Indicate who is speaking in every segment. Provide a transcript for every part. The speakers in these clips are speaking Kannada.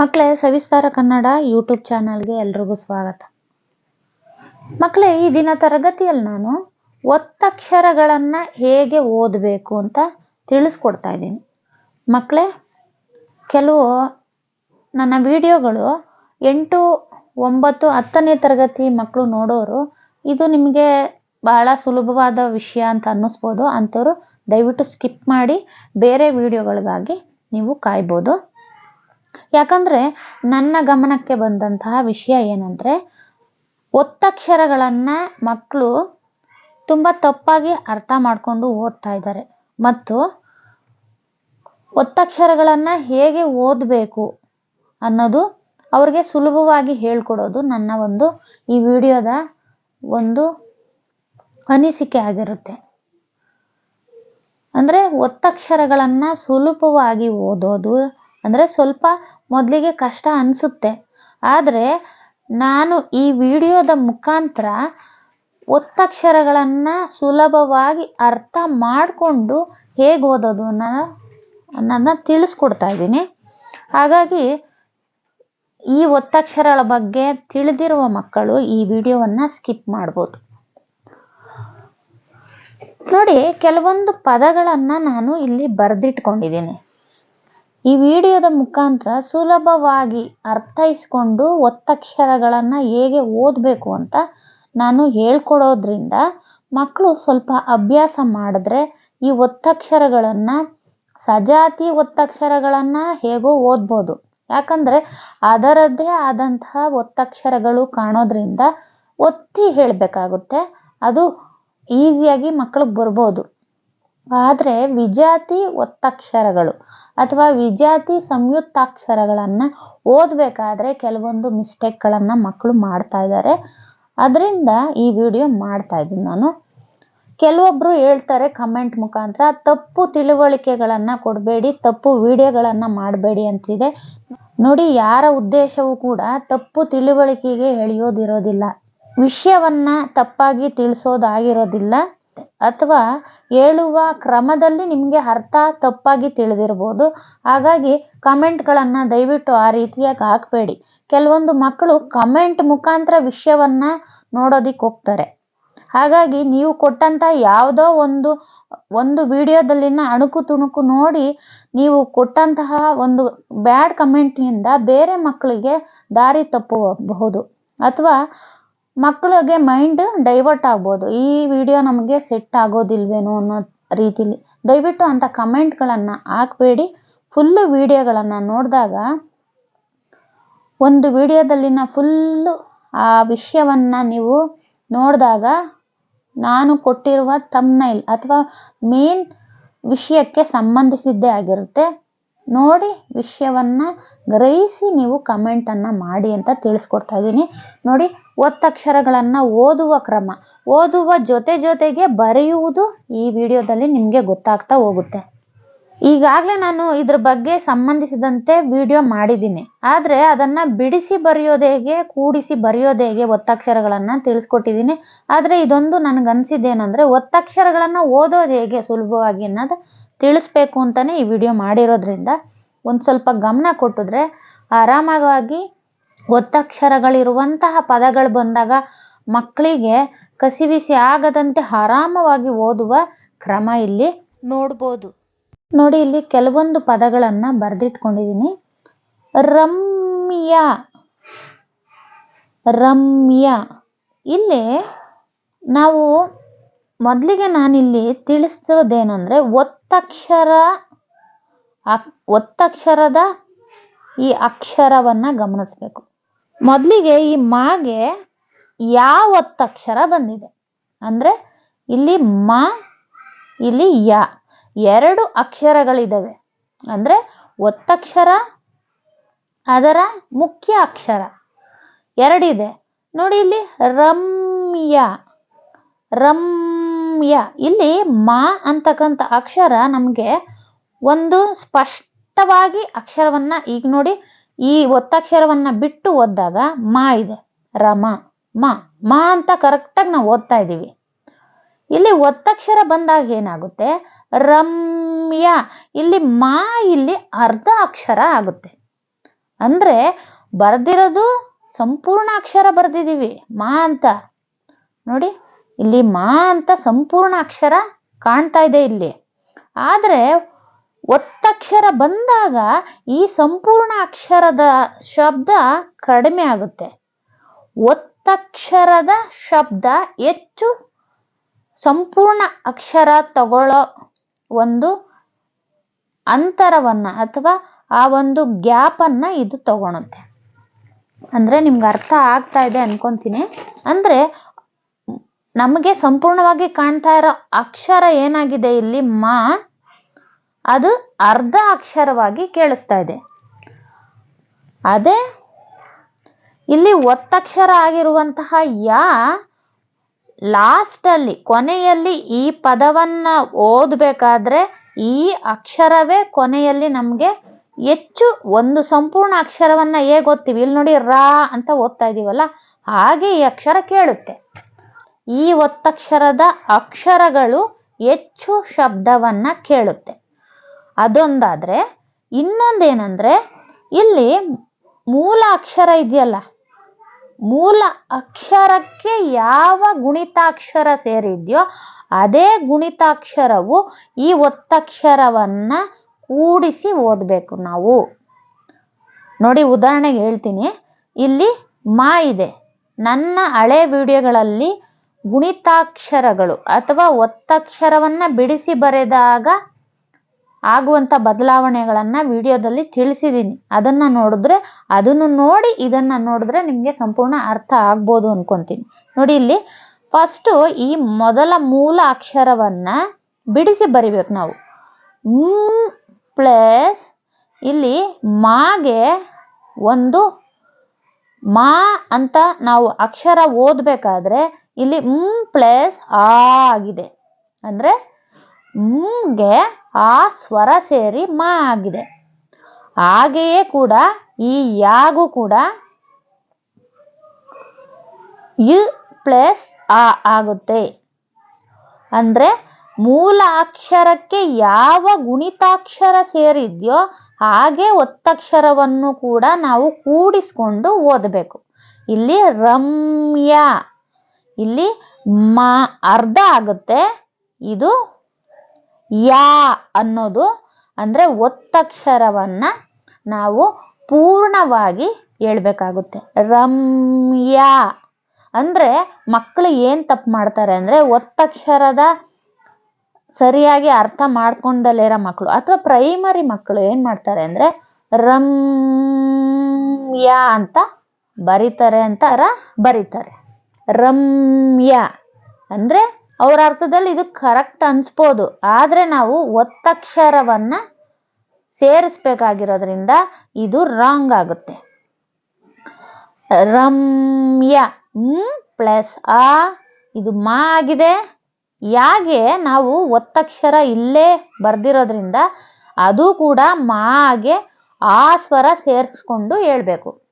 Speaker 1: ಮಕ್ಕಳೇ ಸವಿಸ್ತಾರ ಕನ್ನಡ ಯೂಟ್ಯೂಬ್ ಚಾನಲ್ಗೆ ಎಲ್ರಿಗೂ ಸ್ವಾಗತ. ಮಕ್ಕಳೇ ಈ ದಿನ ತರಗತಿಯಲ್ಲಿ ನಾನು ಒತ್ತಕ್ಷರಗಳನ್ನು ಹೇಗೆ ಓದಬೇಕು ಅಂತ ತಿಳಿಸ್ಕೊಡ್ತಾ ಇದ್ದೀನಿ. ಮಕ್ಕಳೇ ಕೆಲವು ನನ್ನ ವಿಡಿಯೋಗಳು ಎಂಟು, ಒಂಬತ್ತು, ಹತ್ತನೇ ತರಗತಿ ಮಕ್ಕಳು ನೋಡೋರು, ಇದು ನಿಮಗೆ ಬಹಳ ಸುಲಭವಾದ ವಿಷಯ ಅಂತ ಅನ್ನಿಸ್ಬೋದು. ಅಂಥವ್ರು ದಯವಿಟ್ಟು ಸ್ಕಿಪ್ ಮಾಡಿ, ಬೇರೆ ವಿಡಿಯೋಗಳಿಗಾಗಿ ನೀವು ಕಾಯ್ಬೋದು. ಯಾಕಂದರೆ ನನ್ನ ಗಮನಕ್ಕೆ ಬಂದಂತಹ ವಿಷಯ ಏನಂದರೆ ಒತ್ತಕ್ಷರಗಳನ್ನು ಮಕ್ಕಳು ತುಂಬ ತಪ್ಪಾಗಿ ಅರ್ಥ ಮಾಡಿಕೊಂಡು ಓದ್ತಾ ಇದ್ದಾರೆ. ಮತ್ತು ಒತ್ತಕ್ಷರಗಳನ್ನು ಹೇಗೆ ಓದಬೇಕು ಅನ್ನೋದು ಅವ್ರಿಗೆ ಸುಲಭವಾಗಿ ಹೇಳ್ಕೊಡೋದು ನನ್ನ ಒಂದು ಈ ವಿಡಿಯೋದ ಒಂದು ಅನಿಸಿಕೆ ಆಗಿರುತ್ತೆ. ಅಂದರೆ ಒತ್ತಕ್ಷರಗಳನ್ನು ಸುಲಭವಾಗಿ ಓದೋದು ಅಂದರೆ ಸ್ವಲ್ಪ ಮೊದಲಿಗೆ ಕಷ್ಟ ಅನಿಸುತ್ತೆ. ಆದರೆ ನಾನು ಈ ವಿಡಿಯೋದ ಮುಖಾಂತರ ಒತ್ತಕ್ಷರಗಳನ್ನು ಸುಲಭವಾಗಿ ಅರ್ಥ ಮಾಡಿಕೊಂಡು ಹೇಗೆ ಓದೋದು ಅನ್ನೋದನ್ನ ತಿಳಿಸ್ಕೊಡ್ತಾ ಇದ್ದೀನಿ. ಹಾಗಾಗಿ ಈ ಒತ್ತಕ್ಷರಗಳ ಬಗ್ಗೆ ತಿಳಿದಿರುವ ಮಕ್ಕಳು ಈ ವಿಡಿಯೋವನ್ನು ಸ್ಕಿಪ್ ಮಾಡ್ಬೋದು. ನೋಡಿ, ಕೆಲವೊಂದು ಪದಗಳನ್ನು ನಾನು ಇಲ್ಲಿ ಬರೆದಿಟ್ಕೊಂಡಿದ್ದೀನಿ. ಈ ವಿಡಿಯೋದ ಮುಖಾಂತರ ಸುಲಭವಾಗಿ ಅರ್ಥೈಸ್ಕೊಂಡು ಒತ್ತಕ್ಷರಗಳನ್ನು ಹೇಗೆ ಓದಬೇಕು ಅಂತ ನಾನು ಹೇಳ್ಕೊಡೋದ್ರಿಂದ ಮಕ್ಕಳು ಸ್ವಲ್ಪ ಅಭ್ಯಾಸ ಮಾಡಿದ್ರೆ ಈ ಒತ್ತಕ್ಷರಗಳನ್ನು, ಸಜಾತಿ ಒತ್ತಕ್ಷರಗಳನ್ನು ಹೇಗೋ ಓದ್ಬೋದು. ಯಾಕಂದರೆ ಅದರದ್ದೇ ಆದಂತಹ ಒತ್ತಕ್ಷರಗಳು ಕಾಣೋದ್ರಿಂದ ಒತ್ತಿ ಹೇಳಬೇಕಾಗುತ್ತೆ. ಅದು ಈಸಿಯಾಗಿ ಮಕ್ಕಳಿಗೆ ಬರ್ಬೋದು. ಆದರೆ ವಿಜಾತಿ ಒತ್ತಕ್ಷರಗಳು ಅಥವಾ ವಿಜಾತಿ ಸಂಯುಕ್ತಾಕ್ಷರಗಳನ್ನು ಓದಬೇಕಾದ್ರೆ ಕೆಲವೊಂದು ಮಿಸ್ಟೇಕ್ಗಳನ್ನು ಮಕ್ಕಳು ಮಾಡ್ತಾ ಇದ್ದಾರೆ. ಅದರಿಂದ ಈ ವಿಡಿಯೋ ಮಾಡ್ತಾ ಇದ್ದೀನಿ ನಾನು. ಕೆಲವೊಬ್ಬರು ಹೇಳ್ತಾರೆ ಕಮೆಂಟ್ ಮುಖಾಂತರ, ತಪ್ಪು ತಿಳುವಳಿಕೆಗಳನ್ನು ಕೊಡಬೇಡಿ, ತಪ್ಪು ವಿಡಿಯೋಗಳನ್ನು ಮಾಡಬೇಡಿ ಅಂತಿದೆ. ನೋಡಿ, ಯಾರ ಉದ್ದೇಶವೂ ಕೂಡ ತಪ್ಪು ತಿಳುವಳಿಕೆಗೆ ಎಳೆಯೋದಿರೋದಿಲ್ಲ. ವಿಷಯವನ್ನು ತಪ್ಪಾಗಿ ತಿಳಿಸೋದಾಗಿರೋದಿಲ್ಲ. ಅಥವಾ ಹೇಳುವ ಕ್ರಮದಲ್ಲಿ ನಿಮಗೆ ಅರ್ಥ ತಪ್ಪಾಗಿ ತಿಳಿದಿರ್ಬೋದು. ಹಾಗಾಗಿ ಕಮೆಂಟ್ಗಳನ್ನು ದಯವಿಟ್ಟು ಆ ರೀತಿಯಾಗಿ ಹಾಕಬೇಡಿ. ಕೆಲವೊಂದು ಮಕ್ಕಳು ಕಮೆಂಟ್ ಮುಖಾಂತರ ವಿಷಯವನ್ನು ನೋಡೋದಿಕ್ಕೆ ಹೋಗ್ತಾರೆ. ಹಾಗಾಗಿ ನೀವು ಕೊಟ್ಟಂಥ ಯಾವುದೋ ಒಂದು ಒಂದು ವಿಡಿಯೋದಲ್ಲಿನ ಅಣುಕು ತುಣುಕು ನೋಡಿ ನೀವು ಕೊಟ್ಟಂತಹ ಒಂದು ಬ್ಯಾಡ್ ಕಮೆಂಟ್ನಿಂದ ಬೇರೆ ಮಕ್ಕಳಿಗೆ ದಾರಿ ತಪ್ಪಬಹುದು ಅಥವಾ ಮಕ್ಕಳಿಗೆ ಮೈಂಡ್ ಡೈವರ್ಟ್ ಆಗ್ಬೋದು. ಈ ವಿಡಿಯೋ ನಮಗೆ ಸೆಟ್ ಆಗೋದಿಲ್ವೇನೋ ಅನ್ನೋ ರೀತಿಲಿ. ದಯವಿಟ್ಟು ಅಂಥ ಕಮೆಂಟ್ಗಳನ್ನು ಹಾಕಬೇಡಿ. ಫುಲ್ಲು ವಿಡಿಯೋಗಳನ್ನು ನೋಡಿದಾಗ ಒಂದು ವಿಡಿಯೋದಲ್ಲಿನ ಫುಲ್ಲು ಆ ವಿಷಯವನ್ನು ನೀವು ನೋಡಿದಾಗ ನಾನು ಕೊಟ್ಟಿರುವ ತಮ್ನೈಲ್ ಅಥವಾ ಮೇನ್ ವಿಷಯಕ್ಕೆ ಸಂಬಂಧಿಸಿದ್ದೇ ಆಗಿರುತ್ತೆ. ನೋಡಿ ವಿಷಯವನ್ನು ಗ್ರಹಿಸಿ ನೀವು ಕಮೆಂಟನ್ನು ಮಾಡಿ ಅಂತ ತಿಳಿಸ್ಕೊಡ್ತಾ ಇದ್ದೀನಿ. ನೋಡಿ ಒತ್ತಕ್ಷರಗಳನ್ನು ಓದುವ ಕ್ರಮ. ಓದುವ ಜೊತೆ ಜೊತೆಗೆ ಬರೆಯುವುದು ಈ ವಿಡಿಯೋದಲ್ಲಿ ನಿಮಗೆ ಗೊತ್ತಾಗ್ತಾ ಹೋಗುತ್ತೆ. ಈಗಾಗಲೇ ನಾನು ಇದ್ರ ಬಗ್ಗೆ ಸಂಬಂಧಿಸಿದಂತೆ ವಿಡಿಯೋ ಮಾಡಿದ್ದೀನಿ. ಆದರೆ ಅದನ್ನು ಬಿಡಿಸಿ ಬರೆಯೋದು ಹೇಗೆ ಕೂಡಿಸಿ ಬರೆಯೋದು ಹೇಗೆ ಒತ್ತಕ್ಷರಗಳನ್ನು ತಿಳಿಸ್ಕೊಟ್ಟಿದ್ದೀನಿ. ಆದರೆ ಇದೊಂದು ನನಗನ್ಸಿದ್ದೇನೆಂದರೆ ಒತ್ತಕ್ಷರಗಳನ್ನು ಓದೋದು ಹೇಗೆ ಸುಲಭವಾಗಿ ಅನ್ನೋದು ತಿಳಿಸ್ಬೇಕು ಅಂತಲೇ ಈ ವಿಡಿಯೋ ಮಾಡಿರೋದ್ರಿಂದ. ಒಂದು ಸ್ವಲ್ಪ ಗಮನ ಕೊಟ್ಟಿದ್ರೆ ಆರಾಮಾಗಿ ಒತ್ತಕ್ಷರಗಳಿರುವಂತಹ ಪದಗಳು ಬಂದಾಗ ಮಕ್ಕಳಿಗೆ ಕಸಿವಿಸಿ ಆಗದಂತೆ ಆರಾಮವಾಗಿ ಓದುವ ಕ್ರಮ ಇಲ್ಲಿ ನೋಡ್ಬೋದು. ನೋಡಿ, ಇಲ್ಲಿ ಕೆಲವೊಂದು ಪದಗಳನ್ನು ಬರೆದಿಟ್ಕೊಂಡಿದ್ದೀನಿ. ರಮ್ಯ. ರಮ್ಯ. ಇಲ್ಲಿ ನಾವು ಮೊದಲಿಗೆ ನಾನಿಲ್ಲಿ ತಿಳಿಸೋದೇನೆಂದರೆ ಒತ್ತಕ್ಷರ ಒತ್ತಕ್ಷರದ ಈ ಅಕ್ಷರವನ್ನು ಗಮನಿಸಬೇಕು. ಮೊದಲಿಗೆ ಈ ಮಾಗೆ ಯಾವ ಒತ್ತಕ್ಷರ ಬಂದಿದೆ? ಅಂದರೆ ಇಲ್ಲಿ ಮ, ಇಲ್ಲಿ ಯ, ಎರಡು ಅಕ್ಷರಗಳಿದ್ದಾವೆ ಅಂದರೆ ಒತ್ತಕ್ಷರ, ಅದರ ಮುಖ್ಯ ಅಕ್ಷರ. ಎರಡಿದೆ. ನೋಡಿ ಇಲ್ಲಿ ರಮ್ಯ ರಮ್ಯ. ಇಲ್ಲಿ ಮಾ ಅಂತಕ್ಕಂಥ ಅಕ್ಷರ ನಮಗೆ ಒಂದು ಸ್ಪಷ್ಟವಾಗಿ ಅಕ್ಷರವನ್ನು ಈಗ ನೋಡಿ ಈ ಒತ್ತಕ್ಷರವನ್ನು ಬಿಟ್ಟು ಓದ್ದಾಗ ಮಾ ಇದೆ. ರಮ, ಮ, ಮಾ ಅಂತ ಕರೆಕ್ಟಾಗಿ ನಾವು ಓದ್ತಾ ಇದ್ದೀವಿ. ಇಲ್ಲಿ ಒತ್ತಕ್ಷರ ಬಂದಾಗ ಏನಾಗುತ್ತೆ? ರಮ್ಯ, ಇಲ್ಲಿ ಮಾ, ಇಲ್ಲಿ ಅರ್ಧ ಅಕ್ಷರ ಆಗುತ್ತೆ. ಅಂದ್ರೆ ಬರ್ದಿರೋದು ಸಂಪೂರ್ಣ ಅಕ್ಷರ ಬರೆದಿದ್ದೀವಿ. ಮಾ ಅಂತ. ನೋಡಿ, ಇಲ್ಲಿ ಮಾ ಅಂತ ಸಂಪೂರ್ಣ ಅಕ್ಷರ ಕಾಣ್ತಾ ಇದೆ ಇಲ್ಲಿ. ಆದ್ರೆ ಒತ್ತಕ್ಷರ ಬಂದಾಗ ಈ ಸಂಪೂರ್ಣ ಅಕ್ಷರದ ಶಬ್ದ ಕಡಿಮೆ ಆಗುತ್ತೆ. ಒತ್ತಕ್ಷರದ ಶಬ್ದ ಹೆಚ್ಚು ಸಂಪೂರ್ಣ ಅಕ್ಷರ ತಗೊಳ್ಳೋ ಒಂದು ಅಂತರವನ್ನ ಅಥವಾ ಆ ಒಂದು ಗ್ಯಾಪನ್ನು ಇದು ತಗೊಳುತ್ತೆ. ಅಂದ್ರೆ ನಿಮ್ಗೆ ಅರ್ಥ ಆಗ್ತಾ ಇದೆ ಅನ್ಕೊಂತೀನಿ. ಅಂದ್ರೆ ನಮಗೆ ಸಂಪೂರ್ಣವಾಗಿ ಕಾಣ್ತಾ ಇರೋ ಅಕ್ಷರ ಏನಾಗಿದೆ ಇಲ್ಲಿ ಮಾ ಅದು ಅರ್ಧ ಅಕ್ಷರವಾಗಿ ಕೇಳಿಸ್ತಾ ಇದೆ. ಅದೇ, ಇಲ್ಲಿ ಒತ್ತಕ್ಷರ ಆಗಿರುವಂತಹ ಯಾ ಲಾಸ್ಟಲ್ಲಿ, ಕೊನೆಯಲ್ಲಿ ಈ ಪದವನ್ನ ಓದಬೇಕಾದ್ರೆ ಈ ಅಕ್ಷರವೇ ಕೊನೆಯಲ್ಲಿ ನಮಗೆ ಹೆಚ್ಚು ಒಂದು ಸಂಪೂರ್ಣ ಅಕ್ಷರವನ್ನ ಹೇಗೆ ಓದ್ತೀವಿ ಇಲ್ಲಿ ನೋಡಿ ರಾ ಅಂತ ಓದ್ತಾ ಇದೀವಲ್ಲ, ಹಾಗೆ ಈ ಅಕ್ಷರ ಕೇಳುತ್ತೆ. ಈ ಒತ್ತಕ್ಷರದ ಅಕ್ಷರಗಳು ಹೆಚ್ಚು ಶಬ್ದವನ್ನು ಕೇಳುತ್ತೆ. ಅದೊಂದಾದ್ರೆ ಇನ್ನೊಂದೇನಂದ್ರೆ ಇಲ್ಲಿ ಮೂಲ ಅಕ್ಷರ ಇದೆಯಲ್ಲ, ಮೂಲ ಅಕ್ಷರಕ್ಕೆ ಯಾವ ಗುಣಿತಾಕ್ಷರ ಸೇರಿದ್ಯೋ ಅದೇ ಗುಣಿತಾಕ್ಷರವು ಈ ಒತ್ತಕ್ಷರವನ್ನ ಕೂಡಿಸಿ ಓದಬೇಕು ನಾವು. ನೋಡಿ ಉದಾಹರಣೆಗೆ ಹೇಳ್ತೀನಿ, ಇಲ್ಲಿ ಮಾ ಇದೆ. ನನ್ನ ಹಳೆ ವಿಡಿಯೋಗಳಲ್ಲಿ ಗುಣಿತಾಕ್ಷರಗಳು ಅಥವಾ ಒತ್ತಕ್ಷರವನ್ನ ಬಿಡಿಸಿ ಬರೆದಾಗ ಆಗುವಂತ ಬದಲಾವಣೆಗಳನ್ನು ವಿಡಿಯೋದಲ್ಲಿ ತಿಳಿಸಿದ್ದೀನಿ ಅದನ್ನ ನೋಡಿದ್ರೆ, ಅದನ್ನು ನೋಡಿ, ಇದನ್ನ ನೋಡಿದ್ರೆ ನಿಮಗೆ ಸಂಪೂರ್ಣ ಅರ್ಥ ಆಗ್ಬೋದು ಅನ್ಕೊಂತೀನಿ. ನೋಡಿ ಇಲ್ಲಿ ಫಸ್ಟು ಈ ಮೊದಲ ಮೂಲ ಅಕ್ಷರವನ್ನು ಬಿಡಿಸಿ ಬರಿಬೇಕು ನಾವು. ಮ್ ಪ್ಲಸ್ ಇಲ್ಲಿ ಮಾಗೆ ಒಂದು ಮಾ ಅಂತ ನಾವು ಅಕ್ಷರ ಓದಬೇಕಾದ್ರೆ ಇಲ್ಲಿ ಮ್ ಪ್ಲಸ್ ಆ ಆಗಿದೆ. ಅಂದ್ರೆ ಮ್ಗೆ ಆ ಸ್ವರ ಸೇರಿ ಮಾ ಆಗಿದೆ. ಹಾಗೆಯೇ ಕೂಡ ಈ ಯಾಗು ಕೂಡ ಯು ಪ್ಲಸ್ ಆ ಆಗುತ್ತೆ. ಅಂದ್ರೆ ಮೂಲ ಅಕ್ಷರಕ್ಕೆ ಯಾವ ಗುಣಿತಾಕ್ಷರ ಸೇರಿದ್ಯೋ ಹಾಗೆ ಒತ್ತಕ್ಷರವನ್ನು ಕೂಡ ನಾವು ಕೂಡಿಸ್ಕೊಂಡು ಓದಬೇಕು. ಇಲ್ಲಿ ರಮ್ಯ, ಇಲ್ಲಿ ಮಾ ಅರ್ಧ ಆಗುತ್ತೆ. ಇದು ಯಾ ಅನ್ನೋದು ಅಂದರೆ ಒತ್ತಕ್ಷರವನ್ನು ನಾವು ಪೂರ್ಣವಾಗಿ ಹೇಳ್ಬೇಕಾಗುತ್ತೆ. ರಮ್ಯ ಅಂದರೆ ಮಕ್ಕಳು ಏನು ತಪ್ಪು ಮಾಡ್ತಾರೆ ಅಂದರೆ ಒತ್ತಕ್ಷರದ ಸರಿಯಾಗಿ ಅರ್ಥ ಮಾಡ್ಕೊಂಡಲ್ಲೇ ಇರೋ ಮಕ್ಕಳು ಅಥವಾ ಪ್ರೈಮರಿ ಮಕ್ಕಳು ಏನು ಮಾಡ್ತಾರೆ ಅಂದರೆ ರಮ್ಯ ಅಂತ ಬರೀತಾರೆ ಅಂತ ಬರೀತಾರೆ. ರಮ್ಯ ಅಂದ್ರೆ ಅವ್ರ ಅರ್ಥದಲ್ಲಿ ಇದು ಕರೆಕ್ಟ್ ಅನ್ಸ್ಬೋದು. ಆದ್ರೆ ನಾವು ಒತ್ತಕ್ಷರವನ್ನ ಸೇರಿಸ್ಬೇಕಾಗಿರೋದ್ರಿಂದ ಇದು ರಾಂಗ್ ಆಗುತ್ತೆ. ರಮ್ಯ ಪ್ಲಸ್ ಆ, ಇದು ಮಾ ಆಗಿದೆ. ಯಾಗೆ ನಾವು ಒತ್ತಕ್ಷರ ಇಲ್ಲೇ ಬರ್ದಿರೋದ್ರಿಂದ ಅದು ಕೂಡ ಮಾಗೆ ಆ ಸ್ವರ ಸೇರಿಸ್ಕೊಂಡು ಹೇಳ್ಬೇಕು.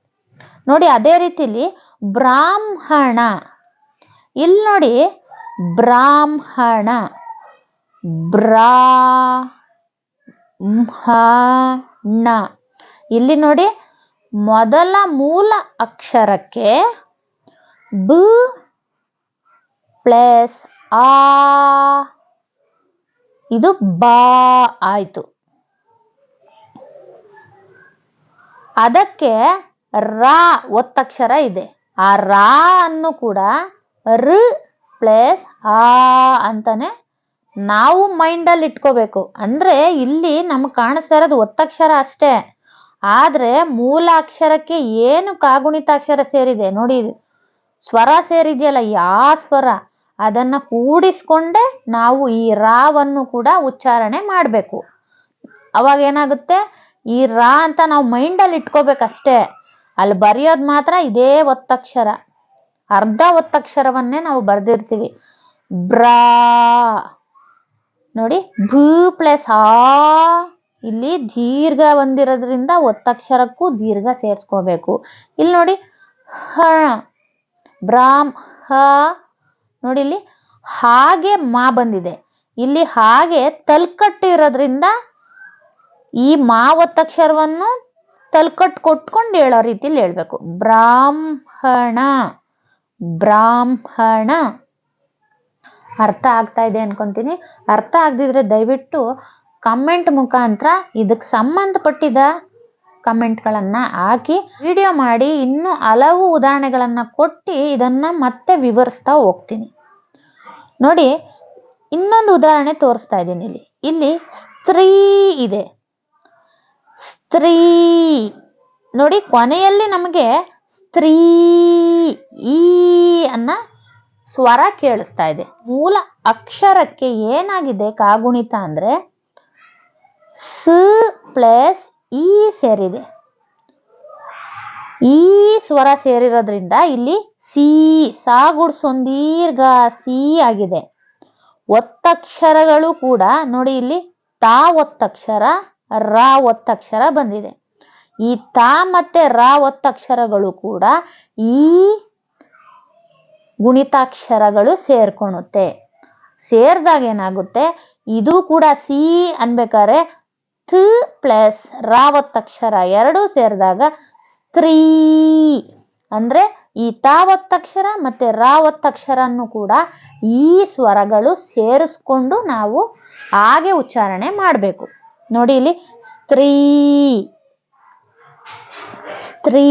Speaker 1: ನೋಡಿ, ಅದೇ ರೀತಿಲಿ ಬ್ರಾಹ್ಮಣ. ಇಲ್ಲಿ ನೋಡಿ ಬ್ರಾಹ್ಮಣ. ಬ್ರಾಹ್ಮಣ. ಇಲ್ಲಿ ನೋಡಿ, ಮೊದಲ ಮೂಲ ಅಕ್ಷರಕ್ಕೆ ಬ ಪ್ಲಸ್ ಆ. ಇದು ಬಾ ಆಯಿತು. ಅದಕ್ಕೆ ರಾ ಒತ್ತಕ್ಷರ ಇದೆ. ಆ ರಾ ಅನ್ನು ಕೂಡ ರ ಪ್ಲಸ್ ಆ ಅಂತಾನೆ ನಾವು ಮೈಂಡಲ್ಲಿ ಇಟ್ಕೋಬೇಕು. ಅಂದ್ರೆ ಇಲ್ಲಿ ನಮ್ಗೆ ಕಾಣಿಸ್ತಾ ಇರೋದು ಒತ್ತಕ್ಷರ ಅಷ್ಟೇ. ಆದ್ರೆ ಮೂಲ ಅಕ್ಷರಕ್ಕೆ ಏನು ಕಾಗುಣಿತಾಕ್ಷರ ಸೇರಿದೆ? ನೋಡಿ, ಸ್ವರ ಸೇರಿದೆಯಲ್ಲ, ಯಾ ಸ್ವರ? ಅದನ್ನ ಕೂಡಿಸ್ಕೊಂಡೇ ನಾವು ಈ ರಾವನ್ನು ಕೂಡ ಉಚ್ಚಾರಣೆ ಮಾಡಬೇಕು. ಅವಾಗ ಏನಾಗುತ್ತೆ? ಈ ರಾ ಅಂತ ನಾವು ಮೈಂಡಲ್ಲಿ ಇಟ್ಕೋಬೇಕಷ್ಟೇ. ಅಲ್ಲಿ ಬರೆಯೋದು ಮಾತ್ರ ಇದೇ ಒತ್ತಕ್ಷರ. ಅರ್ಧ ಒತ್ತಕ್ಷರವನ್ನೇ ನಾವು ಬರ್ದಿರ್ತೀವಿ. ಬ್ರಾ. ನೋಡಿ, ಭೂ ಪ್ಲಸ್ ಆ. ಇಲ್ಲಿ ದೀರ್ಘ ಬಂದಿರೋದ್ರಿಂದ ಒತ್ತಕ್ಷರಕ್ಕೂ ದೀರ್ಘ ಸೇರಿಸ್ಕೋಬೇಕು. ಇಲ್ಲಿ ನೋಡಿ, ಹ. ಬ್ರಾಮ್, ಹ. ನೋಡಿ, ಇಲ್ಲಿ ಹಾಗೆ ಮಾ ಬಂದಿದೆ. ಇಲ್ಲಿ ಹಾಗೆ ತಲ್ಕಟ್ಟು ಇರೋದ್ರಿಂದ ಈ ಮಾ ಒತ್ತಕ್ಷರವನ್ನು ತಲ್ಕಟ್ ಕೊಟ್ಕೊಂಡು ಹೇಳೋ ರೀತಿಲಿ ಹೇಳ್ಬೇಕು. ಬ್ರಾಹ್ಮಣ. ಬ್ರಾಹ್ಮಣ. ಅರ್ಥ ಆಗ್ತಾ ಇದೆ ಅನ್ಕೊಂತೀನಿ. ಅರ್ಥ ಆಗದಿದ್ರೆ ದಯವಿಟ್ಟು ಕಮೆಂಟ್ ಮುಖಾಂತರ ಇದಕ್ಕೆ ಸಂಬಂಧಪಟ್ಟಿದ ಕಮೆಂಟ್ಗಳನ್ನು ಹಾಕಿ ವಿಡಿಯೋ ಮಾಡಿ, ಇನ್ನೂ ಹಲವು ಉದಾಹರಣೆಗಳನ್ನು ಕೊಟ್ಟು ಇದನ್ನು ಮತ್ತೆ ವಿವರಿಸ್ತಾ ಹೋಗ್ತೀನಿ. ನೋಡಿ, ಇನ್ನೊಂದು ಉದಾಹರಣೆ ತೋರಿಸ್ತಾ ಇದ್ದೀನಿ ಇಲ್ಲಿ. ಇಲ್ಲಿ ಸ್ತ್ರೀ ಇದೆ. ಸ್ತ್ರೀ. ನೋಡಿ, ಕೊನೆಯಲ್ಲಿ ನಮಗೆ ಸ್ತ್ರೀ ಈ ಅನ್ನ ಸ್ವರ ಕೇಳಿಸ್ತಾ ಇದೆ. ಮೂಲ ಅಕ್ಷರಕ್ಕೆ ಏನಾಗಿದೆ ಕಾಗುಣಿತ ಅಂದ್ರೆ ಸ್ ಪ್ಲಸ್ ಈ ಸೇರಿದೆ. ಈ ಸ್ವರ ಸೇರಿರೋದ್ರಿಂದ ಇಲ್ಲಿ ಸಿ ಸಾಗುಡ್ಸೊಂದೀರ್ಘ ಸಿ ಆಗಿದೆ. ಒತ್ತಕ್ಷರಗಳು ಕೂಡ ನೋಡಿ ಇಲ್ಲಿ ತಾ ಒತ್ತಕ್ಷರ, ರಾ ಒತ್ತಕ್ಷರ ಬಂದಿದೆ. ಈ ತಾ ಮತ್ತೆ ರಾ ಒತ್ತಕ್ಷರಗಳು ಕೂಡ ಈ ಗುಣಿತಾಕ್ಷರಗಳು ಸೇರ್ಕೊಳುತ್ತೆ ಸೇರಿದಾಗ ಏನಾಗುತ್ತೆ? ಇದು ಕೂಡ ಸಿ ಅನ್ಬೇಕಾದ್ರೆ ಥ ಪ್ಲಸ್ ರಾ ಒತ್ತಕ್ಷರ ಎರಡೂ ಸೇರಿದಾಗ ಸ್ತ್ರೀ ಅಂದ್ರೆ ಈ ತಾ ಒತ್ತಕ್ಷರ ಮತ್ತೆ ರಾ ಒತ್ತಕ್ಷರನ್ನು ಕೂಡ ಈ ಸ್ವರಗಳು ಸೇರಿಸ್ಕೊಂಡು ನಾವು ಹಾಗೆ ಉಚ್ಚಾರಣೆ ಮಾಡಬೇಕು. ನೋಡಿ ಇಲ್ಲಿ ಸ್ತ್ರೀ ಸ್ತ್ರೀ.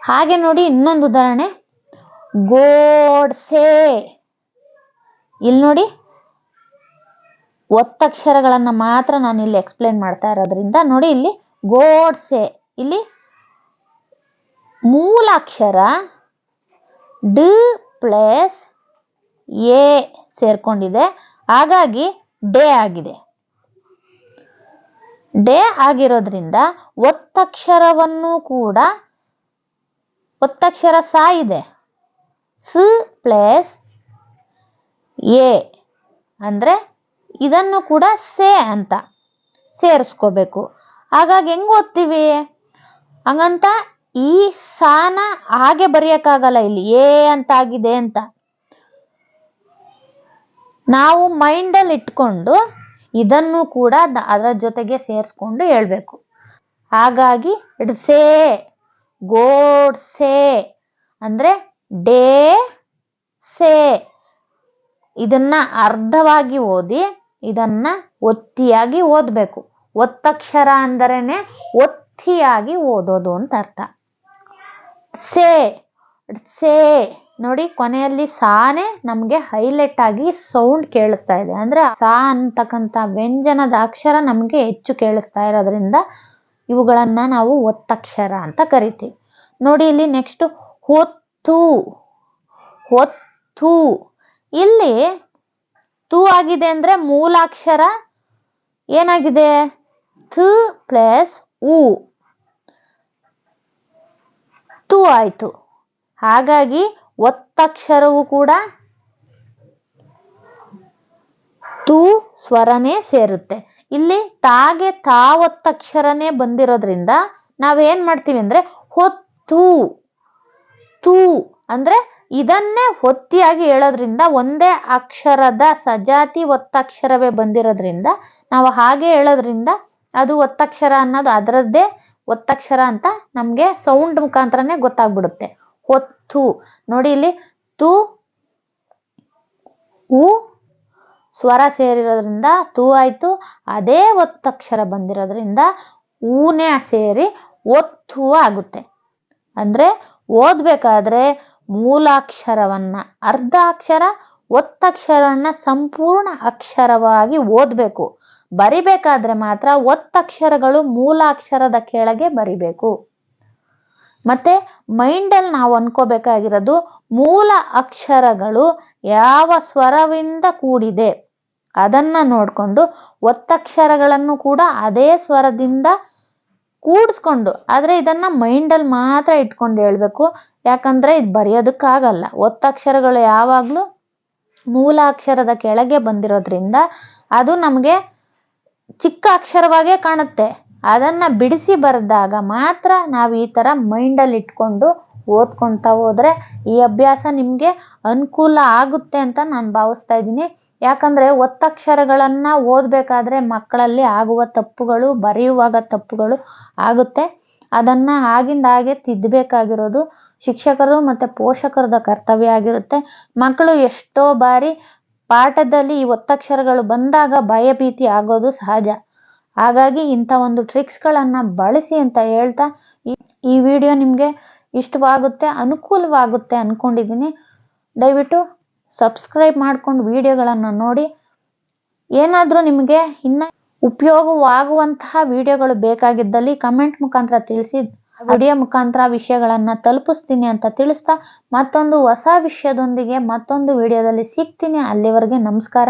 Speaker 1: ಹಾಗೆ ನೋಡಿ ಇನ್ನೊಂದು ಉದಾಹರಣೆ. ಗೋಡ್ಸೆ ಇಲ್ಲಿ ನೋಡಿ ಒತ್ತಕ್ಷರಗಳನ್ನು ಮಾತ್ರ ನಾನು ಇಲ್ಲಿ ಎಕ್ಸ್ಪ್ಲೇನ್ ಮಾಡ್ತಾ ಇರೋದ್ರಿಂದ ನೋಡಿ ಇಲ್ಲಿ ಗೋಡ್ಸೆ ಇಲ್ಲಿ ಮೂಲಾಕ್ಷರ ಡ್ ಪ್ಲಸ್ ಎ ಸೇರ್ಕೊಂಡಿದೆ. ಹಾಗಾಗಿ ಡೇ ಆಗಿದೆ. ಡೇ ಆಗಿರೋದ್ರಿಂದ ಒತ್ತಕ್ಷರವನ್ನು ಕೂಡ ಒತ್ತಕ್ಷರ ಸ ಇದೆ. ಸ್ ಪ್ಲಸ್ ಎ ಅಂದರೆ ಇದನ್ನು ಕೂಡ ಸೆ ಅಂತ ಸೇರಿಸ್ಕೋಬೇಕು. ಹಾಗಾಗಿ ಹೆಂಗ್ ಓದ್ತೀವಿ? ಹಂಗಂತ ಈ ಸಾನ ಹಾಗೆ ಬರೆಯಕ್ಕಾಗಲ್ಲ ಇಲ್ಲಿ ಎ ಅಂತ ಆಗಿದೆ ಅಂತ. ನಾವು ಮೈಂಡಲ್ಲಿ ಇಟ್ಕೊಂಡು ಇದನ್ನು ಕೂಡ ಅದರ ಜೊತೆಗೆ ಸೇರಿಸ್ಕೊಂಡು ಹೇಳಬೇಕು. ಹಾಗಾಗಿ ಡ್ಸೆ ಗೋಡ್ಸೆ ಅಂದ್ರೆ ಡೇ ಸೆ. ಇದನ್ನ ಅರ್ಧವಾಗಿ ಓದಿ, ಇದನ್ನ ಒತ್ತಿಯಾಗಿ ಓದಬೇಕು. ಒತ್ತಕ್ಷರ ಅಂದರೇನೆ ಒತ್ತಿಯಾಗಿ ಓದೋದು ಅಂತ ಅರ್ಥ. ಸೇ ಸೇ. ನೋಡಿ, ಕೊನೆಯಲ್ಲಿ ಸಾನೆ ನಮಗೆ ಹೈಲೈಟ್ ಆಗಿ ಸೌಂಡ್ ಕೇಳಿಸ್ತಾ ಇದೆ. ಅಂದ್ರೆ ಸಾ ಅಂತಕ್ಕಂಥ ವ್ಯಂಜನದ ಅಕ್ಷರ ನಮಗೆ ಹೆಚ್ಚು ಕೇಳಿಸ್ತಾ ಇರೋದ್ರಿಂದ ಇವುಗಳನ್ನ ನಾವು ಒತ್ತಕ್ಷರ ಅಂತ ಕರಿತೀವಿ. ನೋಡಿ, ಇಲ್ಲಿ ನೆಕ್ಸ್ಟ್ ಹೊತ್ತು ಹೊತ್ತು. ಇಲ್ಲಿ ತು ಆಗಿದೆ ಅಂದ್ರೆ ಮೂಲಾಕ್ಷರ. ಏನಾಗಿದೆ? ಥ ಪ್ಲಸ್ ಉ. ತು ಆಯ್ತು. ಹಾಗಾಗಿ ಒತ್ತಕ್ಷರವು ಕೂಡ ತೂ ಸ್ವರನೇ ಸೇರುತ್ತೆ. ಇಲ್ಲಿ ತಾಗೆ ತಾ ಒತ್ತಕ್ಷರನೇ ಬಂದಿರೋದ್ರಿಂದ ನಾವೇನ್ ಮಾಡ್ತೀವಿ ಅಂದ್ರೆ ಹೊತ್ತು, ತೂ ಅಂದ್ರೆ ಇದನ್ನೇ ಹೊತ್ತಿಯಾಗಿ ಹೇಳೋದ್ರಿಂದ ಒಂದೇ ಅಕ್ಷರದ ಸಜಾತಿ ಒತ್ತಕ್ಷರವೇ ಬಂದಿರೋದ್ರಿಂದ ನಾವು ಹಾಗೆ ಹೇಳೋದ್ರಿಂದ ಅದು ಒತ್ತಕ್ಷರ ಅನ್ನೋದು ಅದರದ್ದೇ ಒತ್ತಕ್ಷರ ಅಂತ ನಮಗೆ ಸೌಂಡ್ ಮುಖಾಂತರನೇ ಗೊತ್ತಾಗ್ಬಿಡುತ್ತೆ. ಹೊತ್ತು. ನೋಡಿ ಇಲ್ಲಿ ತು, ಉ, ಸ್ವರ ಸೇರಿರೋದ್ರಿಂದ ತು ಆಯ್ತು. ಅದೇ ಒತ್ತಕ್ಷರ ಬಂದಿರೋದ್ರಿಂದ ಊನೇ ಸೇರಿ ಒತ್ತು ಆಗುತ್ತೆ. ಅಂದ್ರೆ ಓದ್ಬೇಕಾದ್ರೆ ಮೂಲಾಕ್ಷರವನ್ನ, ಅರ್ಧ ಅಕ್ಷರ ಒತ್ತಕ್ಷರವನ್ನ ಸಂಪೂರ್ಣ ಅಕ್ಷರವಾಗಿ ಓದ್ಬೇಕು. ಬರಿಬೇಕಾದ್ರೆ ಮಾತ್ರ ಒತ್ತಕ್ಷರಗಳು ಮೂಲಾಕ್ಷರದ ಕೆಳಗೆ ಬರಿಬೇಕು. ಮತ್ತೆ ಮೈಂಡಲ್ಲಿ ನಾವು ಅನ್ಕೋಬೇಕಾಗಿರೋದು ಮೂಲ ಅಕ್ಷರಗಳು ಯಾವ ಸ್ವರವಿಂದ ಕೂಡಿದೆ. ಅದನ್ನ ನೋಡಿಕೊಂಡು ಒತ್ತಕ್ಷರಗಳನ್ನು ಕೂಡ ಅದೇ ಸ್ವರದಿಂದ ಕೂಡಿಸ್ಕೊಂಡು, ಆದರೆ ಇದನ್ನ ಮೈಂಡಲ್ಲಿ ಮಾತ್ರ ಇಟ್ಕೊಂಡು ಹೇಳಬೇಕು. ಯಾಕಂದ್ರೆ ಇದು ಬರೆಯೋದಕ್ಕಾಗಲ್ಲ. ಒತ್ತಕ್ಷರಗಳು ಯಾವಾಗಲೂ ಮೂಲಾಕ್ಷರದ ಕೆಳಗೆ ಬಂದಿರೋದ್ರಿಂದ ಅದು ನಮಗೆ ಚಿಕ್ಕ ಅಕ್ಷರವಾಗೇ ಕಾಣುತ್ತೆ. ಅದನ್ನ ಬಿಡಿಸಿ ಬರೆದಾಗ ಮಾತ್ರ ನಾವು ಈ ಥರ ಮೈಂಡಲ್ಲಿ ಇಟ್ಕೊಂಡು ಓದ್ಕೊಳ್ತಾ ಹೋದ್ರೆ ಈ ಅಭ್ಯಾಸ ನಿಮಗೆ ಅನುಕೂಲ ಆಗುತ್ತೆ ಅಂತ ನಾನು ಭಾವಿಸ್ತಾ ಇದ್ದೀನಿ. ಯಾಕಂದರೆ ಒತ್ತಕ್ಷರಗಳನ್ನು ಓದಬೇಕಾದ್ರೆ ಮಕ್ಕಳಲ್ಲಿ ಆಗುವ ತಪ್ಪುಗಳು, ಬರೆಯುವಾಗ ತಪ್ಪುಗಳು ಆಗುತ್ತೆ. ಅದನ್ನು ಆಗಿಂದ ಹಾಗೆ ತಿದ್ದಬೇಕಾಗಿರೋದು ಶಿಕ್ಷಕರು ಮತ್ತು ಪೋಷಕರದ ಕರ್ತವ್ಯ ಆಗಿರುತ್ತೆ. ಮಕ್ಕಳು ಎಷ್ಟೋ ಬಾರಿ ಪಾಠದಲ್ಲಿ ಈ ಒತ್ತಕ್ಷರಗಳು ಬಂದಾಗ ಭಯಭೀತಿ ಆಗೋದು ಸಹಜ. ಹಾಗಾಗಿ ಇಂಥ ಒಂದು ಟ್ರಿಕ್ಸ್ಗಳನ್ನು ಬಳಸಿ ಅಂತ ಹೇಳ್ತಾ ಈ- ವಿಡಿಯೋ ನಿಮಗೆ ಇಷ್ಟವಾಗುತ್ತೆ, ಅನುಕೂಲವಾಗುತ್ತೆ ಅಂದ್ಕೊಂಡಿದ್ದೀನಿ ದಯವಿಟ್ಟು ಸಬ್ಸ್ಕ್ರೈಬ್ ಮಾಡ್ಕೊಂಡು ವಿಡಿಯೋಗಳನ್ನು ನೋಡಿ. ಏನಾದರೂ ನಿಮಗೆ ಇನ್ನೂ ಉಪಯೋಗವಾಗುವಂತಹ ವಿಡಿಯೋಗಳು ಬೇಕಾಗಿದ್ದಲ್ಲಿ ಕಮೆಂಟ್ ಮುಖಾಂತರ ತಿಳಿಸಿ ವಿಡಿಯೋ ಮುಖಾಂತರ ವಿಷಯಗಳನ್ನು ತಲುಪಿಸ್ತೀನಿ ಅಂತ ತಿಳಿಸ್ತಾ ಮತ್ತೊಂದು ಹೊಸ ವಿಷಯದೊಂದಿಗೆ ಮತ್ತೊಂದು ವಿಡಿಯೋದಲ್ಲಿ ಸಿಗ್ತೀನಿ. ಅಲ್ಲಿವರೆಗೆ ನಮಸ್ಕಾರ.